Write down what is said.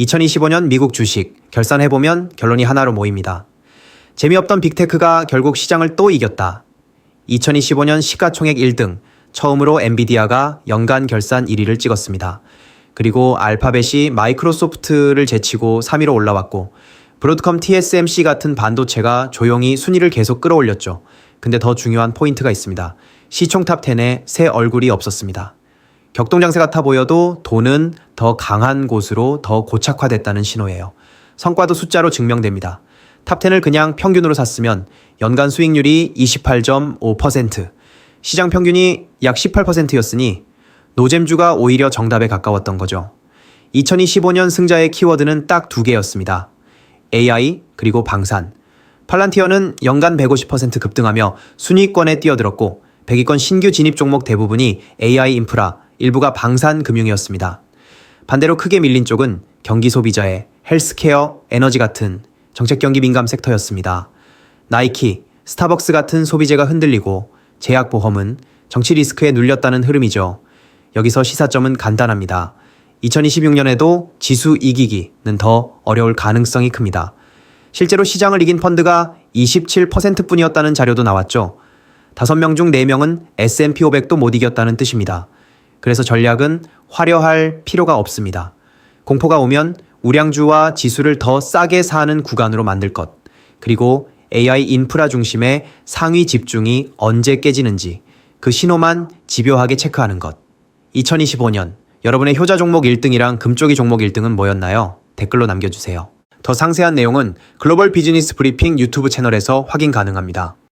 2025년 미국 주식 결산해보면 결론이 하나로 모입니다. 재미없던 빅테크가 결국 시장을 또 이겼다. 2025년 시가총액 1등, 처음으로 엔비디아가 연간 결산 1위를 찍었습니다. 그리고 알파벳이 마이크로소프트를 제치고 3위로 올라왔고, 브로드컴 TSMC 같은 반도체가 조용히 순위를 계속 끌어올렸죠. 근데 더 중요한 포인트가 있습니다. 시총 탑 10에 새 얼굴이 없었습니다. 격동장세 같아 보여도 돈은 더 강한 곳으로 더 고착화됐다는 신호예요. 성과도 숫자로 증명됩니다. 탑10을 그냥 평균으로 샀으면 연간 수익률이 28.5%, 시장 평균이 약 18%였으니 노잼주가 오히려 정답에 가까웠던 거죠. 2025년 승자의 키워드는 딱 두 개였습니다. AI 그리고 방산. 팔란티어는 연간 150% 급등하며 순위권에 뛰어들었고 100위권 신규 진입 종목 대부분이 AI 인프라, 일부가 방산 금융이었습니다. 반대로 크게 밀린 쪽은 경기 소비자의 헬스케어, 에너지 같은 정책 경기 민감 섹터였습니다. 나이키, 스타벅스 같은 소비재가 흔들리고 제약보험은 정치 리스크에 눌렸다는 흐름이죠. 여기서 시사점은 간단합니다. 2026년에도 지수 이기기는 더 어려울 가능성이 큽니다. 실제로 시장을 이긴 펀드가 27% 뿐이었다는 자료도 나왔죠. 5명 중 4명은 S&P 500도 못 이겼다는 뜻입니다. 그래서 전략은 화려할 필요가 없습니다. 공포가 오면 우량주와 지수를 더 싸게 사는 구간으로 만들 것. 그리고 AI 인프라 중심의 상위 집중이 언제 깨지는지 그 신호만 집요하게 체크하는 것. 2025년 여러분의 효자 종목 1등이랑 금쪽이 종목 1등은 뭐였나요? 댓글로 남겨주세요. 더 상세한 내용은 글로벌 비즈니스 브리핑 유튜브 채널에서 확인 가능합니다.